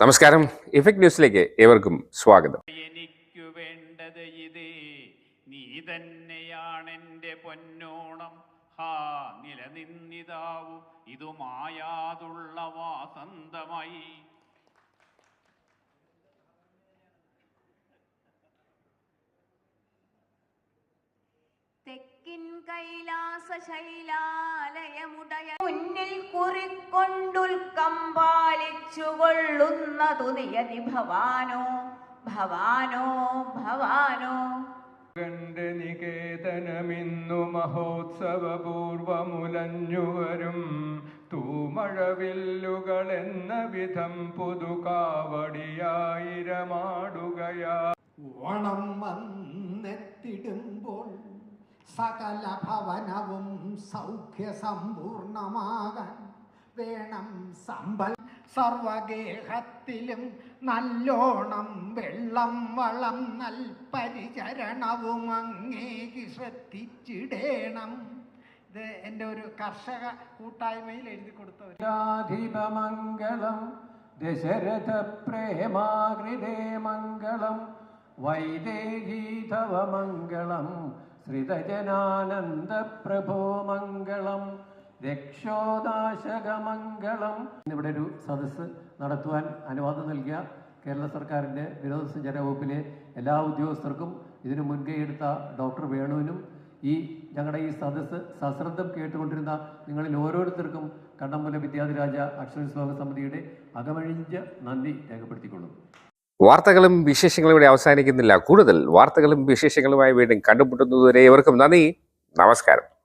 നമസ്കാരം. ഇഫക്ട് ന്യൂസിലേക്ക് ഏവർക്കും സ്വാഗതം. എനിക്കു വേണ്ടത് ഇതേ. നീ തന്നെയാണെന്റെ പൊന്നോണം. ഹാ നിലനിന്നിതാവു. ഇതുമായാതുള്ള വാസന്തമായി. തെക്കിൻ കൈലാസ ശൈലാലയമുടയ പാലിച്ചുകൊള്ളുന്നതു നിയതി ഭവാനോ ഭവാനോ ഭവാനോ. നികേതനമിന്നു മഹോത്സവപൂർവമുലഞ്ഞുവരും തൂമഴവില്ലുകളെന്ന വിധം പുതുകാവടിയായിരമാടുകയാ. ഓണം വന്നെത്തിടുമ്പോൾ സകല ഭവനവും സൗഖ്യസമ്പൂർണമാകാൻ വേണം സമ്പൽ. സർവഗേഹത്തിലും നല്ലോണം വെള്ളം വളം നൽ പരിചരണവും അങ്ങേക്ക് ശ്രദ്ധിച്ചിടേണം ഇത് എന്റെ ഒരു കർഷക കൂട്ടായ്മയിൽ എഴുതി കൊടുത്തമംഗളം ദശരഥ പ്രേമാകൃതേ മംഗളം വൈദേഹീധവമംഗളം ശ്രിതജനാനന്ദ പ്രഭോ മംഗളം. രക്ഷോദാശകമംഗളം. ഇവിടെ ഒരു സദസ്സ് നടത്തുവാൻ അനുവാദം നൽകിയ കേരള സർക്കാരിന്റെ വിനോദസഞ്ചാര വകുപ്പിലെ എല്ലാ ഉദ്യോഗസ്ഥർക്കും ഇതിനു മുൻകൈ എടുത്ത ഡോക്ടർ വേണുവിനും ഈ ഞങ്ങളുടെ ഈ സദസ്സ് സശ്രദ്ധം കേട്ടുകൊണ്ടിരുന്ന നിങ്ങളിൽ ഓരോരുത്തർക്കും കണ്ണമ്പല വിദ്യാധിരാജ അക്ഷരശ്ലോക സമിതിയുടെ അകമഴിഞ്ഞ നന്ദി രേഖപ്പെടുത്തിക്കൊള്ളും വാർത്തകളും വിശേഷങ്ങളും ഇവിടെ അവസാനിക്കുന്നില്ല. കൂടുതൽ വാർത്തകളും വിശേഷങ്ങളുമായി വീണ്ടും കണ്ടുമുട്ടുന്നതുവരെ ഏവർക്കും നന്ദി. നമസ്കാരം.